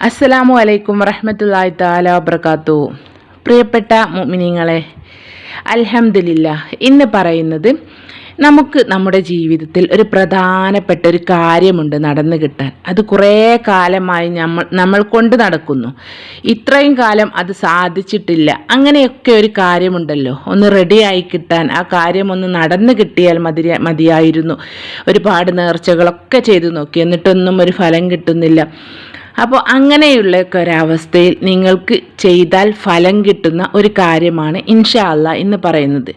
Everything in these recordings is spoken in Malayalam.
അസ്സലാമു അലൈക്കും വറഹമത്തല്ലാഹി താല വബർക്കാത്തു പ്രിയപ്പെട്ട മുമിനിങ്ങളെ അൽഹംദുലില്ല ഇന്ന് പറയുന്നത് നമുക്ക് നമ്മുടെ ജീവിതത്തിൽ ഒരു പ്രധാനപ്പെട്ട ഒരു കാര്യമുണ്ട് നടന്നു കിട്ടാൻ. അത് കുറേ കാലമായി നമ്മൾ നമ്മൾ കൊണ്ട് നടക്കുന്നു. ഇത്രയും കാലം അത് സാധിച്ചിട്ടില്ല. അങ്ങനെയൊക്കെ ഒരു കാര്യമുണ്ടല്ലോ. ഒന്ന് റെഡിയായി കിട്ടാൻ ആ കാര്യം ഒന്ന് നടന്നു കിട്ടിയാൽ മതി മതിയായിരുന്നു. ഒരുപാട് നേർച്ചകളൊക്കെ ചെയ്തു നോക്കി. എന്നിട്ടൊന്നും ഒരു ഫലം കിട്ടുന്നില്ല. അപ്പോൾ അങ്ങനെയുള്ളൊക്കെ ഒരവസ്ഥയിൽ നിങ്ങൾക്ക് ചെയ്താൽ ഫലം കിട്ടുന്ന ഒരു കാര്യമാണ് ഇൻഷാല്ല എന്ന് പറയുന്നത്.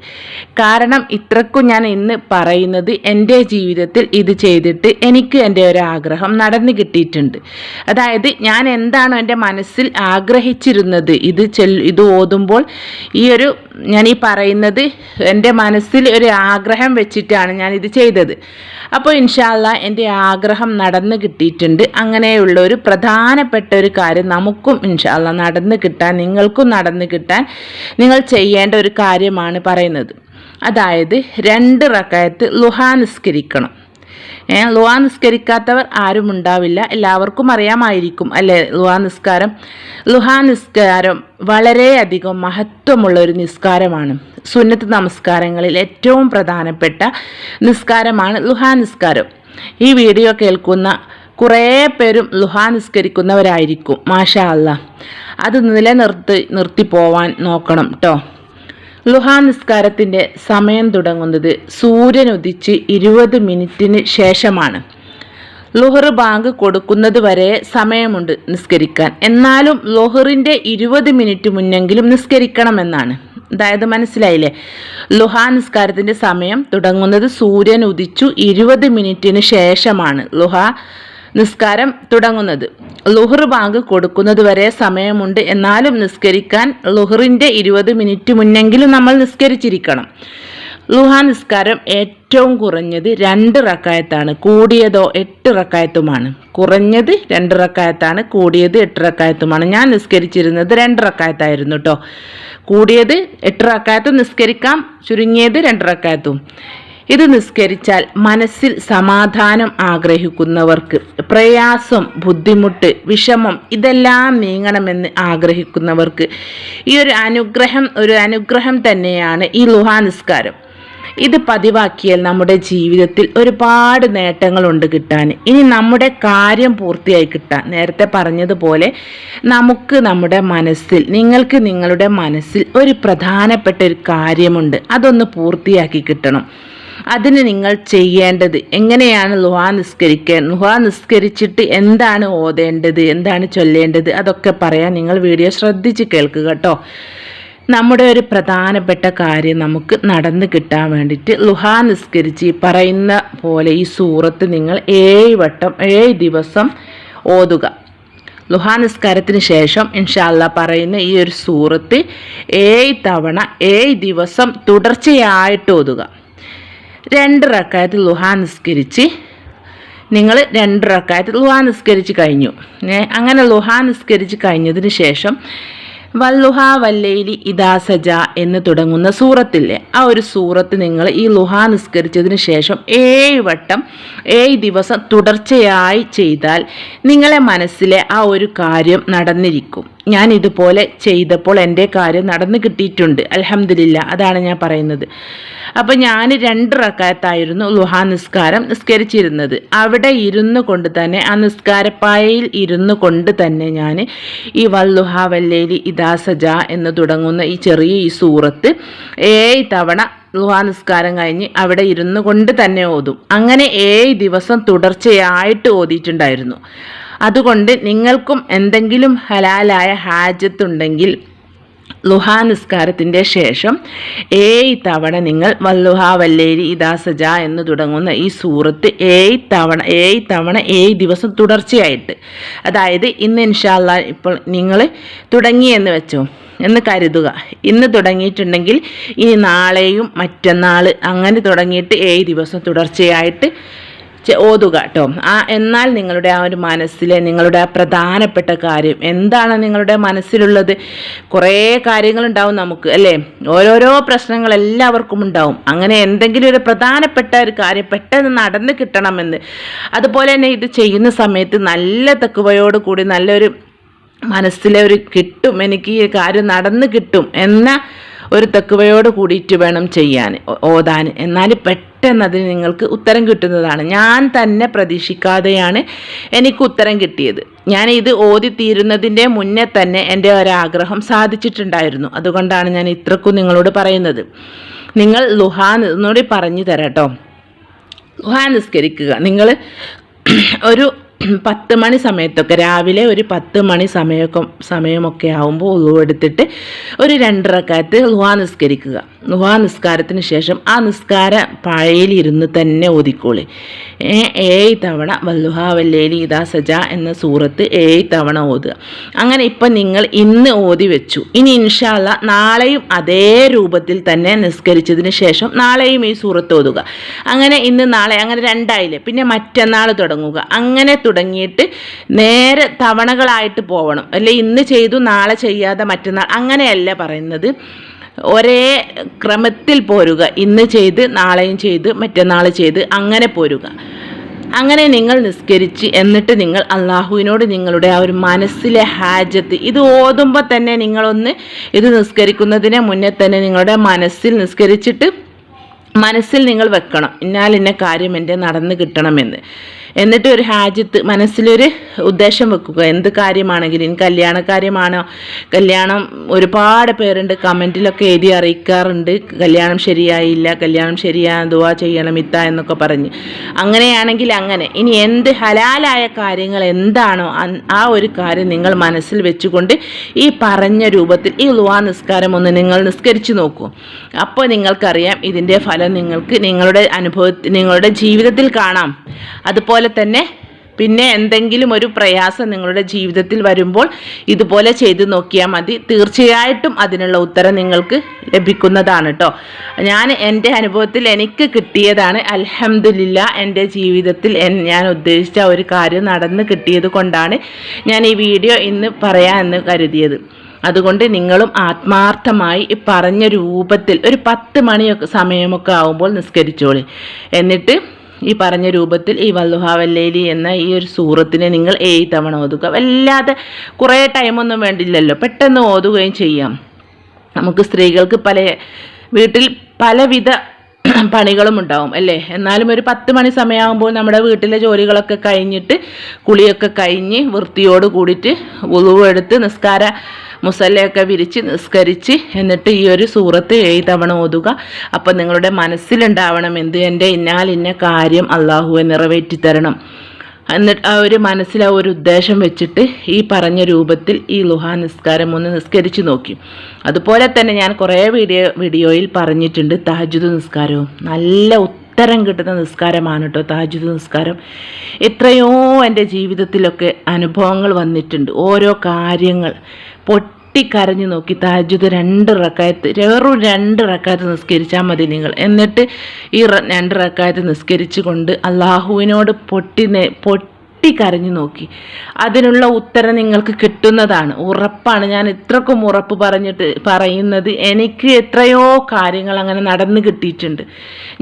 കാരണം ഇത്രക്കും ഞാൻ ഇന്ന് പറയുന്നത് എന്റെ ജീവിതത്തിൽ ഇത് ചെയ്തിട്ട് എനിക്ക് എന്റെ ഒരു ആഗ്രഹം നടന്നു കിട്ടിയിട്ടുണ്ട്. അതായത് ഞാൻ എന്താണോ എന്റെ മനസ്സിൽ ആഗ്രഹിച്ചിരുന്നത് ഇത് ചെൽ ഇത് ഓതുമ്പോൾ ഈ ഒരു ഞാൻ ഈ പറയുന്നത് എന്റെ മനസ്സിൽ ഒരു ആഗ്രഹം വെച്ചിട്ടാണ് ഞാൻ ഇത് ചെയ്തത്. അപ്പോൾ ഇൻഷാല്ല എന്റെ ആഗ്രഹം നടന്നു കിട്ടിയിട്ടുണ്ട്. അങ്ങനെയുള്ള ഒരു പ്രധാനപ്പെട്ട ഒരു കാര്യം നമുക്കും ഇൻഷാല്ല നടന്നു കിട്ടാൻ നിങ്ങൾക്കും നടന്നു കിട്ടാൻ നിങ്ങൾ ചെയ്യേണ്ട ഒരു കാര്യമാണ് പറയുന്നത്. അതായത് രണ്ട് റക്കായത്ത് ലുഹാ നിസ്കരിക്കണം. ലുവാ നിസ്കരിക്കാത്തവർ ആരും ഉണ്ടാവില്ല. എല്ലാവർക്കും അറിയാമായിരിക്കും അല്ലേ ലുവാ നിസ്കാരം? ലുഹാ നിസ്കാരം വളരെയധികം മഹത്വമുള്ള ഒരു നിസ്കാരമാണ്. സുന്നത്ത് നമസ്കാരങ്ങളിൽ ഏറ്റവും പ്രധാനപ്പെട്ട നിസ്കാരമാണ് ലുഹാ നിസ്കാരം. ഈ വീഡിയോ കേൾക്കുന്ന കുറേ പേരും ലുഹാ നിസ്കരിക്കുന്നവരായിരിക്കും. മാഷാ അല്ല അത് നിലനിർത്തി നിർത്തി പോവാൻ നോക്കണം കേട്ടോ ലുഹാ നിസ്കാരത്തിന്റെ സമയം തുടങ്ങുന്നത് സൂര്യൻ ഉദിച്ച് ഇരുപത് മിനിറ്റിന് ശേഷമാണ്. ലുഹർ ബാങ്ക് കൊടുക്കുന്നത് വരെ സമയമുണ്ട് നിസ്കരിക്കാൻ. എന്നാലും ലുഹറിന്റെ ഇരുപത് മിനിറ്റ് മുന്നെങ്കിലും നിസ്കരിക്കണമെന്നാണ്. അതായത് മനസ്സിലായില്ലേ? ലുഹാ നിസ്കാരത്തിന്റെ സമയം തുടങ്ങുന്നത് സൂര്യൻ ഉദിച്ചു ഇരുപത് മിനിറ്റിന് ശേഷമാണ്. ലുഹാ നിസ്കാരം തുടങ്ങുന്നത്. ലുഹർ ബാങ്ക് കൊടുക്കുന്നത് വരെ സമയമുണ്ട്. എന്നാലും നിസ്കരിക്കാൻ ലുഹറിന്റെ ഇരുപത് മിനിറ്റ് മുന്നെങ്കിലും നമ്മൾ നിസ്കരിച്ചിരിക്കണം. ലുഹാ നിസ്കാരം ഏറ്റവും കുറഞ്ഞത് രണ്ട് റക്കായത്താണ്. കൂടിയതോ എട്ട് റക്കായത്തുമാണ്. കുറഞ്ഞത് രണ്ട് റക്കായത്താണ്. കൂടിയത് എട്ട് റക്കായത്തുമാണ്. ഞാൻ നിസ്കരിച്ചിരുന്നത് രണ്ട് റക്കായത്തായിരുന്നു കേട്ടോ കൂടിയത് എട്ട് റക്കായത്തും നിസ്കരിക്കാം. ചുരുങ്ങിയത് രണ്ട് റക്കായത്തും. ഇത് നിസ്കരിച്ചാൽ മനസ്സിൽ സമാധാനം ആഗ്രഹിക്കുന്നവർക്ക് പ്രയാസം ബുദ്ധിമുട്ട് വിഷമം ഇതെല്ലാം നീങ്ങണമെന്ന് ആഗ്രഹിക്കുന്നവർക്ക് ഈ ഒരു അനുഗ്രഹം ഒരു അനുഗ്രഹം തന്നെയാണ് ഈ ലുഹാ നിസ്കാരം. ഇത് പതിവാക്കിയാൽ നമ്മുടെ ജീവിതത്തിൽ ഒരുപാട് നേട്ടങ്ങളുണ്ട് കിട്ടാൻ. ഇനി നമ്മുടെ കാര്യം പൂർത്തിയായി കിട്ടാൻ. നേരത്തെ പറഞ്ഞതുപോലെ നമുക്ക് നമ്മുടെ മനസ്സിൽ നിങ്ങൾക്ക് നിങ്ങളുടെ മനസ്സിൽ ഒരു പ്രധാനപ്പെട്ട ഒരു കാര്യമുണ്ട്. അതൊന്ന് പൂർത്തിയാക്കി കിട്ടണം. അതിന് നിങ്ങൾ ചെയ്യേണ്ടത്? എങ്ങനെയാണ് ലുഹാ നിസ്കരിക്കാൻ? ലുഹാ നിസ്കരിച്ചിട്ട് എന്താണ് ഓതേണ്ടത്? എന്താണ് ചൊല്ലേണ്ടത്? അതൊക്കെ പറയാൻ നിങ്ങൾ വീഡിയോ ശ്രദ്ധിച്ച് കേൾക്കുക കേട്ടോ. നമ്മുടെ ഒരു പ്രധാനപ്പെട്ട കാര്യം നമുക്ക് നടന്നു കിട്ടാൻ വേണ്ടിയിട്ട് ലുഹാ നിസ്കരിച്ച് പറയുന്ന പോലെ ഈ സൂറത്ത് നിങ്ങൾ ഏഴ് വട്ടം ഏഴ് ദിവസം ഓതുക. ലുഹാ നിസ്കാരത്തിന് ശേഷം ഇൻഷാല്ല പറയുന്ന ഈ ഒരു സൂറത്ത് ഏഴ് തവണ ഏഴ് ദിവസം തുടർച്ചയായിട്ട് ഓതുക. രണ്ട് റക്കായത്ത് ലുഹാ നിസ്കരിച്ച് നിങ്ങൾ രണ്ട് റക്കായത്ത് ലുഹാ നിസ്കരിച്ച് കഴിഞ്ഞു. അങ്ങനെ ലുഹാ നിസ്കരിച്ച് കഴിഞ്ഞതിന് ശേഷം വല്ലുഹ വല്ലയിലി ഇദാ സജ എന്ന് തുടങ്ങുന്ന സൂറത്തില്ലേ ആ ഒരു സൂറത്ത് നിങ്ങൾ ഈ ലുഹ നിസ്കരിച്ചതിന് ശേഷം ഏഴ് വട്ടം ഏഴ് ദിവസം തുടർച്ചയായി ചെയ്താൽ നിങ്ങളെ മനസ്സിലെ ആ ഒരു കാര്യം നടന്നിരിക്കും. ഞാൻ ഇതുപോലെ ചെയ്തപ്പോൾ എന്റെ കാര്യം നടന്നു കിട്ടിയിട്ടുണ്ട്. അലഹമില്ല അതാണ് ഞാൻ പറയുന്നത്. അപ്പോൾ ഞാൻ രണ്ട് റക്കാത്തായിരുന്നു ലുഹാ നിസ്കാരം നിസ്കരിച്ചിരുന്നത്. അവിടെ ഇരുന്നു കൊണ്ട് തന്നെ ആ നിസ്കാരപ്പായയിൽ ഇരുന്നു കൊണ്ട് തന്നെ ഞാൻ ഈ വല്ലുഹ വല്ലേലി ഇദാ സജ എന്ന് തുടങ്ങുന്ന ഈ ചെറിയ ഈ സൂറത്ത് ഏഴ് തവണ ലുഹാ നിസ്കാരം കഴിഞ്ഞ് അവിടെ ഇരുന്നു കൊണ്ട് തന്നെ ഓതും. അങ്ങനെ ഏഴ് ദിവസം തുടർച്ചയായിട്ട് ഓതിയിട്ടുണ്ടായിരുന്നു. അതുകൊണ്ട് നിങ്ങൾക്കും എന്തെങ്കിലും ഹലാലായ ഹാജത്തുണ്ടെങ്കിൽ ലുഹാ നിസ്കാരത്തിന്റെ ശേഷം ഏഴ് തവണ നിങ്ങൾ വല്ലുഹാ വല്ലേരി ഇദാസജ എന്ന് തുടങ്ങുന്ന ഈ സൂറത്ത് ഏഴ് തവണ ഏഴ് തവണ ഏഴ് ദിവസം തുടർച്ചയായിട്ട്. അതായത് ഇന്ന് ഇൻഷാല്ല ഇപ്പോൾ നിങ്ങൾ തുടങ്ങിയെന്ന് വെച്ചോ എന്ന് കരുതുക. ഇന്ന് തുടങ്ങിയിട്ടുണ്ടെങ്കിൽ ഇനി നാളെയും മറ്റന്നാൾ അങ്ങനെ തുടങ്ങിയിട്ട് ഏഴ് ദിവസം തുടർച്ചയായിട്ട് ഓതുക കേട്ടോ ആ എന്നാൽ നിങ്ങളുടെ ആ ഒരു മനസ്സിലെ നിങ്ങളുടെ ആ പ്രധാനപ്പെട്ട കാര്യം എന്താണ് നിങ്ങളുടെ മനസ്സിലുള്ളത്? കുറേ കാര്യങ്ങളുണ്ടാവും നമുക്ക് അല്ലേ? ഓരോരോ പ്രശ്നങ്ങൾ എല്ലാവർക്കും ഉണ്ടാവും. അങ്ങനെ എന്തെങ്കിലും ഒരു പ്രധാനപ്പെട്ട ഒരു കാര്യം പെട്ടെന്ന് നടന്ന് കിട്ടണമെന്ന്. അതുപോലെ തന്നെ ഇത് ചെയ്യുന്ന സമയത്ത് നല്ല തെക്കുവയോട് കൂടി നല്ലൊരു മനസ്സിലെ ഒരു കിട്ടും. എനിക്ക് ഈ കാര്യം നടന്ന് കിട്ടും എന്ന ഒരു തെക്കുവയോട് കൂടിയിട്ട് വേണം ചെയ്യാൻ. ഓതാൻ. എന്നാൽ പെട്ടെന്ന് അതിന് നിങ്ങൾക്ക് ഉത്തരം കിട്ടുന്നതാണ്. ഞാൻ തന്നെ പ്രതീക്ഷിക്കാതെയാണ് എനിക്ക് ഉത്തരം കിട്ടിയത്. ഞാൻ ഇത് ഓതി തീരുന്നതിന്റെ മുന്നേ തന്നെ എന്റെ ഒരാഗ്രഹം സാധിച്ചിട്ടുണ്ടായിരുന്നു. അതുകൊണ്ടാണ് ഞാൻ ഇത്രക്കും നിങ്ങളോട് പറയുന്നത്. നിങ്ങൾ ലുഹാൻ എന്നോട് പറഞ്ഞു തരാം കേട്ടോ. ലുഹാ നിസ്കരിക്കുക. നിങ്ങൾ ഒരു പത്ത് മണി സമയത്തൊക്കെ രാവിലെ ഒരു പത്ത് മണി സമയമൊക്കെ സമയമൊക്കെ ആകുമ്പോൾ ഉളുവെടുത്തിട്ട് ഒരു രണ്ടരക്കാലത്ത് ലുഹാ നിസ്കരിക്കുക. ലുഹാ നിസ്കാരത്തിന് ശേഷം ആ നിസ്കാര പാഴയിലിരുന്ന് തന്നെ ഓതിക്കോളി. ഏ ഏഴ് തവണ വല്ലുഹ വല്ലേലി ഇതാ സജ എന്ന സൂറത്ത് ഏഴ് തവണ ഓതുക. അങ്ങനെ ഇപ്പം നിങ്ങൾ ഇന്ന് ഓതി വെച്ചു. ഇനി ഇൻഷാല്ല നാളെയും അതേ രൂപത്തിൽ തന്നെ നിസ്കരിച്ചതിന് ശേഷം നാളെയും ഈ സൂറത്ത് ഓതുക. അങ്ങനെ ഇന്ന് നാളെ അങ്ങനെ രണ്ടായില്ലേ? പിന്നെ മറ്റന്നാൾ തുടങ്ങുക. അങ്ങനെ തുടങ്ങിയിട്ട് നേരെ തവണകളായിട്ട് പോവണം. അല്ലെ ഇന്ന് ചെയ്തു നാളെ ചെയ്യാതെ മറ്റന്നാൾ അങ്ങനെയല്ല പറയുന്നത്. ഒരേ ക്രമത്തിൽ പോരുക. ഇന്ന് ചെയ്ത് നാളെയും ചെയ്ത് മറ്റന്നാൾ ചെയ്ത് അങ്ങനെ പോരുക. അങ്ങനെ നിങ്ങൾ നിസ്കരിച്ച് എന്നിട്ട് നിങ്ങൾ അള്ളാഹുവിനോട് നിങ്ങളുടെ ആ ഒരു മനസ്സിലെ ഹാജത്ത് ഇത് ഓതുമ്പോൾ തന്നെ നിങ്ങളൊന്ന് ഇത് നിസ്കരിക്കുന്നതിന് മുന്നേ തന്നെ നിങ്ങളുടെ മനസ്സിൽ നിസ്കരിച്ചിട്ട് മനസ്സിൽ നിങ്ങൾ വെക്കണം. ഇന്നാൽ ഇന്ന കാര്യം എന്റെ നടന്ന് കിട്ടണമെന്ന്. എന്നിട്ട് ഒരു ഹാജിത്ത് മനസ്സിലൊരു ഉദ്ദേശം വെക്കുക. എന്ത് കാര്യമാണെങ്കിലും കല്യാണ കാര്യമാണോ? കല്യാണം ഒരുപാട് പേരുണ്ട്. കമന്റിലൊക്കെ എഴുതി അറിയിക്കാറുണ്ട്. കല്യാണം ശരിയായില്ല കല്യാണം ശരിയാ ദുവാ ചെയ്യണം ഇത്ത എന്നൊക്കെ പറഞ്ഞ്. അങ്ങനെയാണെങ്കിൽ അങ്ങനെ. ഇനി എന്ത് ഹലാലായ കാര്യങ്ങൾ എന്താണോ ആ ഒരു കാര്യം നിങ്ങൾ മനസ്സിൽ വെച്ചുകൊണ്ട് ഈ പറഞ്ഞ രൂപത്തിൽ ഈ ലുവാ നിസ്കാരം ഒന്ന് നിങ്ങൾ നിസ്കരിച്ചു നോക്കൂ. അപ്പോൾ നിങ്ങൾക്കറിയാം ഇതിന്റെ ഫലം നിങ്ങൾക്ക് നിങ്ങളുടെ അനുഭവത്തിൽ നിങ്ങളുടെ ജീവിതത്തിൽ കാണാം. അതുപോലെ തന്നെ പിന്നെ എന്തെങ്കിലും ഒരു പ്രയാസം നിങ്ങളുടെ ജീവിതത്തിൽ വരുമ്പോൾ ഇതുപോലെ ചെയ്ത് നോക്കിയാൽ മതി. തീർച്ചയായിട്ടും അതിനുള്ള ഉത്തരം നിങ്ങൾക്ക് ലഭിക്കുന്നതാണ് കേട്ടോ ഞാൻ എന്റെ അനുഭവത്തിൽ എനിക്ക് കിട്ടിയതാണ് അലഹമില്ല എന്റെ ജീവിതത്തിൽ ഞാൻ ഉദ്ദേശിച്ച ഒരു കാര്യം നടന്ന് കിട്ടിയത് കൊണ്ടാണ് ഞാൻ ഈ വീഡിയോ ഇന്ന് പറയാമെന്ന് കരുതിയത്. അതുകൊണ്ട് നിങ്ങളും ആത്മാർത്ഥമായി പറഞ്ഞ രൂപത്തിൽ ഒരു പത്ത് മണിയൊക്കെ സമയമൊക്കെ ആകുമ്പോൾ നിസ്കരിച്ചോളി. എന്നിട്ട് ഈ പറഞ്ഞ രൂപത്തിൽ ഈ വല്ലുഹ വല്ലുഹാവല്ലേലി എന്ന ഈ ഒരു സൂറത്തിനെ നിങ്ങൾ ഏഴ് തവണ ഓതുക. വല്ലാതെ കുറേ ടൈമൊന്നും വേണ്ടില്ലല്ലോ. പെട്ടെന്ന് ഓതുകയും ചെയ്യാം. നമുക്ക് സ്ത്രീകൾക്ക് പല വീട്ടിൽ പലവിധ പണികളും ഉണ്ടാവും അല്ലേ? എന്നാലും ഒരു പത്ത് മണി സമയമാകുമ്പോൾ നമ്മുടെ വീട്ടിലെ ജോലികളൊക്കെ കഴിഞ്ഞിട്ട് കുളിയൊക്കെ കഴിഞ്ഞ് വൃത്തിയോട് കൂടിയിട്ട് ഉളുവെടുത്ത് നിസ്കാര മുസല്ലയൊക്കെ വിരിച്ച് നിസ്കരിച്ച് എന്നിട്ട് ഈ ഒരു സൂറത്ത് ഏഴ് തവണ ഓതുക. അപ്പം നിങ്ങളുടെ മനസ്സിലുണ്ടാവണം എന്ത് എന്റെ ഇന്നാൽ ഇന്ന കാര്യം അള്ളാഹുവെ നിറവേറ്റി തരണം എന്നിട്ട് ആ ഒരു മനസ്സിൽ ആ ഒരു ഉദ്ദേശം വെച്ചിട്ട് ഈ പറഞ്ഞ രൂപത്തിൽ ഈ ലുഹാ നിസ്കാരം ഒന്ന് നിസ്കരിച്ച് നോക്കി. അതുപോലെ തന്നെ ഞാൻ കുറേ വീഡിയോ വീഡിയോയിൽ പറഞ്ഞിട്ടുണ്ട് തഹജുദ് നിസ്കാരവും. നല്ല ഉത്തരം കിട്ടുന്ന നിസ്കാരമാണ് കേട്ടോ തഹജുദ് നിസ്കാരം. എത്രയോ എന്റെ ജീവിതത്തിലൊക്കെ അനുഭവങ്ങൾ വന്നിട്ടുണ്ട്. ഓരോ കാര്യങ്ങൾ പൊട്ടിക്കരഞ്ഞു നോക്കി താജുദ് രണ്ട് റക്കായത്ത് വെറും രണ്ട് റക്കായത്ത് നിസ്കരിച്ചാൽ മതി നിങ്ങൾ. എന്നിട്ട് ഈ രണ്ട് റക്കായത്ത് നിസ്കരിച്ചു കൊണ്ട് അള്ളാഹുവിനോട് പൊട്ടി നേ- പൊട്ടിക്കരഞ്ഞു നോക്കി. അതിനുള്ള ഉത്തരം നിങ്ങൾക്ക് കിട്ടുന്നതാണ്. ഉറപ്പാണ്. ഞാൻ ഇത്രക്കും ഉറപ്പ് പറഞ്ഞിട്ട് പറയുന്നത് എനിക്ക് എത്രയോ കാര്യങ്ങൾ അങ്ങനെ നടന്നു കിട്ടിയിട്ടുണ്ട്.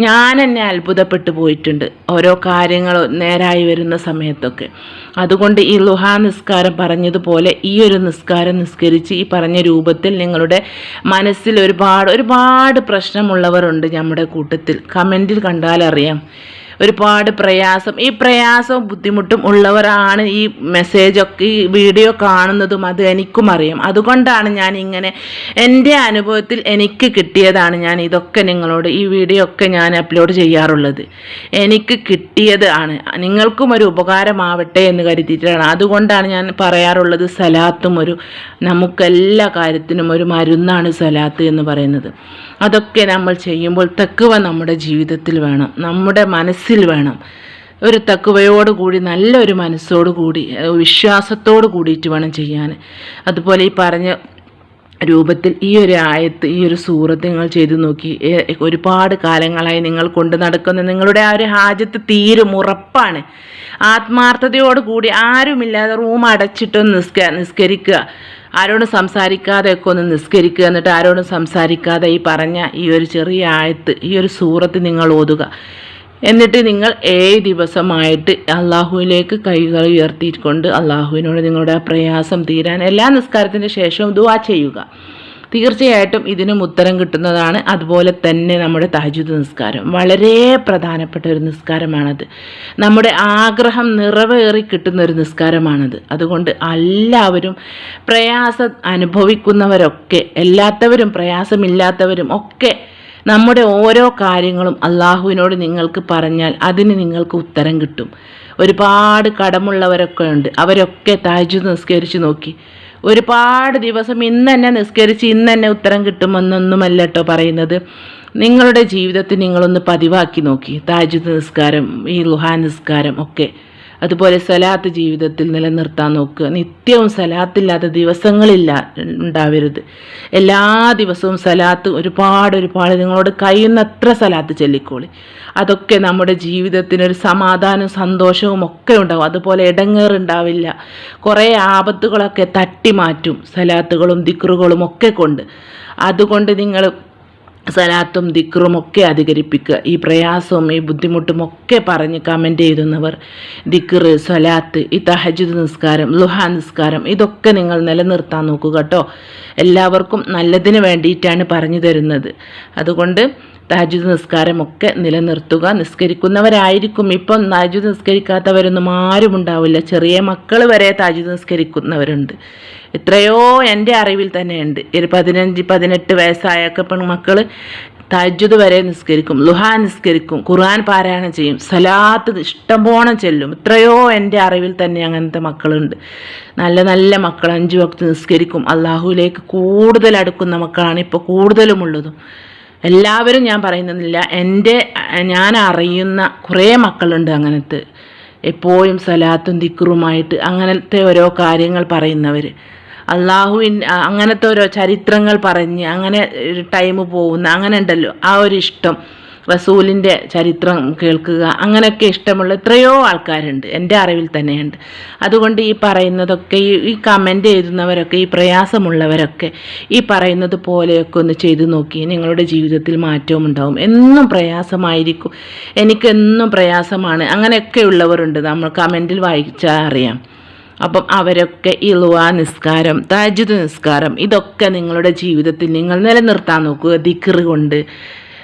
ഞാൻ എന്നെ അത്ഭുതപ്പെട്ടു പോയിട്ടുണ്ട് ഓരോ കാര്യങ്ങൾ നേരായി വരുന്ന സമയത്തൊക്കെ. അതുകൊണ്ട് ഈ ലുഹാ നിസ്കാരം പറഞ്ഞതുപോലെ ഈ ഒരു നിസ്കാരം നിസ്കരിച്ച് ഈ പറഞ്ഞ രൂപത്തിൽ നിങ്ങളുടെ മനസ്സിൽ ഒരുപാട് ഒരുപാട് പ്രശ്നമുള്ളവരുണ്ട് നമ്മുടെ കൂട്ടത്തിൽ. കമന്റിൽ കണ്ടാലറിയാം. ഒരുപാട് പ്രയാസം. ഈ പ്രയാസവും ബുദ്ധിമുട്ടും ഉള്ളവരാണ് ഈ മെസ്സേജൊക്കെ ഈ വീഡിയോ കാണുന്നതും അത് എനിക്കും അറിയാം. അതുകൊണ്ടാണ് ഞാൻ ഇങ്ങനെ എന്റെ അനുഭവത്തിൽ എനിക്ക് കിട്ടിയതാണ് ഞാൻ ഇതൊക്കെ നിങ്ങളോട് ഈ വീഡിയോ ഒക്കെ ഞാൻ അപ്ലോഡ് ചെയ്യാറുള്ളത്. എനിക്ക് കിട്ടിയത് ആണ്. നിങ്ങൾക്കും ഒരു ഉപകാരമാവട്ടെ എന്ന് കരുതിയിട്ടാണ്. അതുകൊണ്ടാണ് ഞാൻ പറയാറുള്ളത് സലാത്തും ഒരു നമുക്കെല്ലാ കാര്യത്തിനും ഒരു മരുന്നാണ് സലാത്ത് എന്ന് പറയുന്നത്. അതൊക്കെ നമ്മൾ ചെയ്യുമ്പോൾ തക്കുവ നമ്മുടെ ജീവിതത്തിൽ വേണം. നമ്മുടെ മനസ്സിൽ വേണം. ഒരു തക്കുവയോട് കൂടി നല്ലൊരു മനസ്സോട് കൂടി വിശ്വാസത്തോട് കൂടിയിട്ട് വേണം ചെയ്യാൻ. അതുപോലെ ഈ പറഞ്ഞ രൂപത്തിൽ ഈ ഒരു ആയത്ത് ഈ ഒരു സൂറത്ത് നിങ്ങൾ ചെയ്തു നോക്കി. ഒരുപാട് കാലങ്ങളായി നിങ്ങൾ കൊണ്ടു നടക്കുന്ന നിങ്ങളുടെ ആ ഒരു ഹാജത്ത് തീരും ഉറപ്പാണ്. ആത്മാർത്ഥതയോട് കൂടി ആരുമില്ലാതെ റൂം അടച്ചിട്ടൊന്ന് നിസ്ക നിസ്കരിക്കുക. ആരോടും സംസാരിക്കാതെ ഒക്കെ ഒന്ന് നിസ്കരിക്കുക. എന്നിട്ട് ആരോടും സംസാരിക്കാതെ ഈ പറഞ്ഞ ഈ ഒരു ചെറിയ ആയത്ത് ഈ ഒരു സൂറത്ത് നിങ്ങൾ ഓതുക. എന്നിട്ട് നിങ്ങൾ ഏഴ് ദിവസമായിട്ട് അള്ളാഹുവിലേക്ക് കൈകൾ ഉയർത്തിക്കൊണ്ട് അള്ളാഹുവിനോട് നിങ്ങളുടെ പ്രയാസം തീരാൻ എല്ലാ നിസ്കാരത്തിന് ശേഷവും ദുവാ ചെയ്യുക. തീർച്ചയായിട്ടും ഇതിനും ഉത്തരം കിട്ടുന്നതാണ് അതുപോലെ തന്നെ നമ്മുടെ തഹജുദ് നിസ്കാരം. വളരെ പ്രധാനപ്പെട്ട ഒരു നിസ്കാരമാണത്. നമ്മുടെ ആഗ്രഹം നിറവേറി കിട്ടുന്ന ഒരു നിസ്കാരമാണത്. അതുകൊണ്ട് എല്ലാവരും പ്രയാസം അനുഭവിക്കുന്നവരൊക്കെ എല്ലാത്തവരും പ്രയാസമില്ലാത്തവരും ഒക്കെ നമ്മുടെ ഓരോ കാര്യങ്ങളും അള്ളാഹുവിനോട് നിങ്ങൾക്ക് പറഞ്ഞാൽ അതിന് നിങ്ങൾക്ക് ഉത്തരം കിട്ടും. ഒരുപാട് കടമുള്ളവരൊക്കെ ഉണ്ട്. അവരൊക്കെ താജു നിസ്കരിച്ച് നോക്കി. ഒരുപാട് ദിവസം ഇന്ന് തന്നെ നിസ്കരിച്ച് ഇന്ന് തന്നെ ഉത്തരം കിട്ടുമെന്നൊന്നുമല്ല കേട്ടോ പറയുന്നത്. നിങ്ങളുടെ ജീവിതത്തിൽ നിങ്ങളൊന്ന് പതിവാക്കി നോക്കി. താജു നിസ്കാരം ഈ ലുഹാ നിസ്കാരം ഒക്കെ. അതുപോലെ സലാത്ത് ജീവിതത്തിൽ നിലനിർത്താൻ നോക്കുക. നിത്യവും സലാത്തില്ലാത്ത ദിവസങ്ങളില്ല ഉണ്ടാവരുത്. എല്ലാ ദിവസവും സലാത്ത് ഒരുപാട് ഒരുപാട് നിങ്ങളോട് കഴിയുന്നത്ര സലാത്ത് ചൊല്ലിക്കോളി. അതൊക്കെ നമ്മുടെ ജീവിതത്തിനൊരു സമാധാനവും സന്തോഷവും ഒക്കെ ഉണ്ടാവും. അതുപോലെ ഇടങ്ങേറുണ്ടാവില്ല കുറേ ആപത്തുകളൊക്കെ തട്ടി മാറ്റും സലാത്തുകളും ദിക്റുകളും ഒക്കെ കൊണ്ട്. അതുകൊണ്ട് നിങ്ങൾ സലാത്തും ദിക്റും ഒക്കെ അധികരിപ്പിക്കുക. ഈ പ്രയാസവും ഈ ബുദ്ധിമുട്ടും ഒക്കെ പറഞ്ഞ് കമന്റ് ചെയ്തുന്നവർ ദിക്ർ സലാത്ത് ഈ തഹജിദ് നിസ്കാരം ലുഹാ നിസ്കാരം ഇതൊക്കെ നിങ്ങൾ നിലനിർത്താൻ നോക്കുക കേട്ടോ. എല്ലാവർക്കും നല്ലതിന് വേണ്ടിയിട്ടാണ് പറഞ്ഞു തരുന്നത്. അതുകൊണ്ട് താജുദ് നിസ്കാരമൊക്കെ നിലനിർത്തുക. നിസ്കരിക്കുന്നവരായിരിക്കും. ഇപ്പം തഹജിദ് നിസ്കരിക്കാത്തവരൊന്നും ആരും ഉണ്ടാവില്ല. ചെറിയ മക്കൾ വരെ തഹജിദ് നിസ്കരിക്കുന്നവരുണ്ട്. എത്രയോ എന്റെ അറിവിൽ തന്നെയുണ്ട്. ഒരു പതിനഞ്ച് പതിനെട്ട് വയസ്സായൊക്കെ പെൺമക്കൾ തജ്ജുദ് വരെ നിസ്കരിക്കും ലുഹാൻ നിസ്കരിക്കും ഖുർആൻ പാരായണം ചെയ്യും സലാത്ത് ഇഷ്ടംപോണം ചെല്ലും. എത്രയോ എന്റെ അറിവിൽ തന്നെ അങ്ങനത്തെ മക്കളുണ്ട്. നല്ല നല്ല മക്കൾ അഞ്ചു വക്ത് നിസ്കരിക്കും. അള്ളാഹുവിലേക്ക് കൂടുതൽ അടുക്കുന്ന മക്കളാണ് ഇപ്പോൾ കൂടുതലുമുള്ളതും. എല്ലാവരും ഞാൻ പറയുന്നില്ല എന്റെ ഞാൻ അറിയുന്ന കുറേ മക്കളുണ്ട് അങ്ങനത്തെ. എപ്പോഴും സലാത്തും ദിക്റുമായിട്ട് അങ്ങനത്തെ ഓരോ കാര്യങ്ങൾ പറയുന്നവർ അള്ളാഹുവിൻ അങ്ങനത്തെ ഓരോ ചരിത്രങ്ങൾ പറഞ്ഞ് അങ്ങനെ ടൈം പോകുന്ന അങ്ങനെ ഉണ്ടല്ലോ ആ ഒരു ഇഷ്ടം. റസൂലിന്റെ ചരിത്രം കേൾക്കുക അങ്ങനെയൊക്കെ ഇഷ്ടമുള്ള എത്രയോ ആൾക്കാരുണ്ട്. എന്റെ അറിവിൽ തന്നെയുണ്ട്. അതുകൊണ്ട് ഈ പറയുന്നതൊക്കെ ഈ കമന്റ് എഴുതുന്നവരൊക്കെ ഈ പ്രയാസമുള്ളവരൊക്കെ ഈ പറയുന്നത് പോലെയൊക്കെ ഒന്ന് ചെയ്തു നോക്കി നിങ്ങളുടെ ജീവിതത്തിൽ മാറ്റവും ഉണ്ടാവും. എന്നും പ്രയാസമായിരിക്കും. എനിക്കെന്നും പ്രയാസമാണ്. അങ്ങനെയൊക്കെ ഉള്ളവരുണ്ട്. നമ്മൾ കമന്റിൽ വായിച്ചാൽ അറിയാം. അപ്പം അവരൊക്കെ ഇളുവ നിസ്കാരം താജുദ് നിസ്കാരം ഇതൊക്കെ നിങ്ങളുടെ ജീവിതത്തിൽ നിങ്ങൾ നിലനിർത്താൻ നോക്കുക. ദിക്കറ് കൊണ്ട്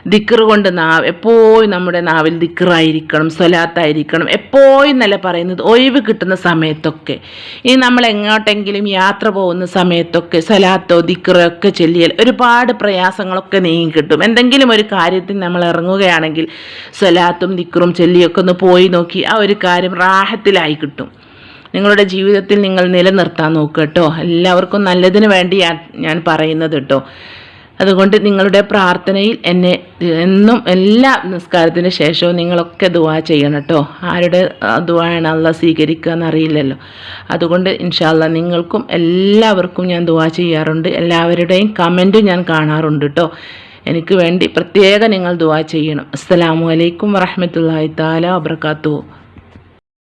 ദിക്കറ് കൊണ്ട് നാവ് എപ്പോഴും നമ്മുടെ നാവിൽ ദിക്കറായിരിക്കണം സ്വലാത്തായിരിക്കണം. എപ്പോഴും നല്ല പറയുന്നത് ഒഴിവ് കിട്ടുന്ന സമയത്തൊക്കെ. ഇനി നമ്മൾ എങ്ങോട്ടെങ്കിലും യാത്ര പോകുന്ന സമയത്തൊക്കെ സ്വലാത്തോ ദിക്കറോ ഒക്കെ ചൊല്ലിയാൽ ഒരുപാട് പ്രയാസങ്ങളൊക്കെ നീങ്ങി കിട്ടും. എന്തെങ്കിലും ഒരു കാര്യത്തിൽ നമ്മൾ ഇറങ്ങുകയാണെങ്കിൽ സ്വലാത്തും ദിക്കറും ചൊല്ലിയൊക്കെ ഒന്ന് പോയി നോക്കി ആ ഒരു കാര്യം റാഹത്തിലായി കിട്ടും. നിങ്ങളുടെ ജീവിതത്തിൽ നിങ്ങൾ നിലനിർത്താൻ നോക്കുക കേട്ടോ. എല്ലാവർക്കും നല്ലതിന് വേണ്ടി ഞാൻ പറയുന്നത് കേട്ടോ. അതുകൊണ്ട് നിങ്ങളുടെ പ്രാർത്ഥനയിൽ എന്നെ എന്നും എല്ലാ നിസ്കാരത്തിന് ശേഷവും നിങ്ങളൊക്കെ ദുവാ ചെയ്യണം കേട്ടോ. ആരുടെ ദുവായാണ് അല്ല സ്വീകരിക്കുക എന്നറിയില്ലല്ലോ. അതുകൊണ്ട് ഇൻഷാല്ല നിങ്ങൾക്കും എല്ലാവർക്കും ഞാൻ ദുവാ ചെയ്യാറുണ്ട്. എല്ലാവരുടെയും കമന്റ് ഞാൻ കാണാറുണ്ട് കേട്ടോ. എനിക്ക് വേണ്ടി പ്രത്യേകം നിങ്ങൾ ദുവാ ചെയ്യണം. അസ്സലാമു അലൈക്കും താല വബർക്കാത്തു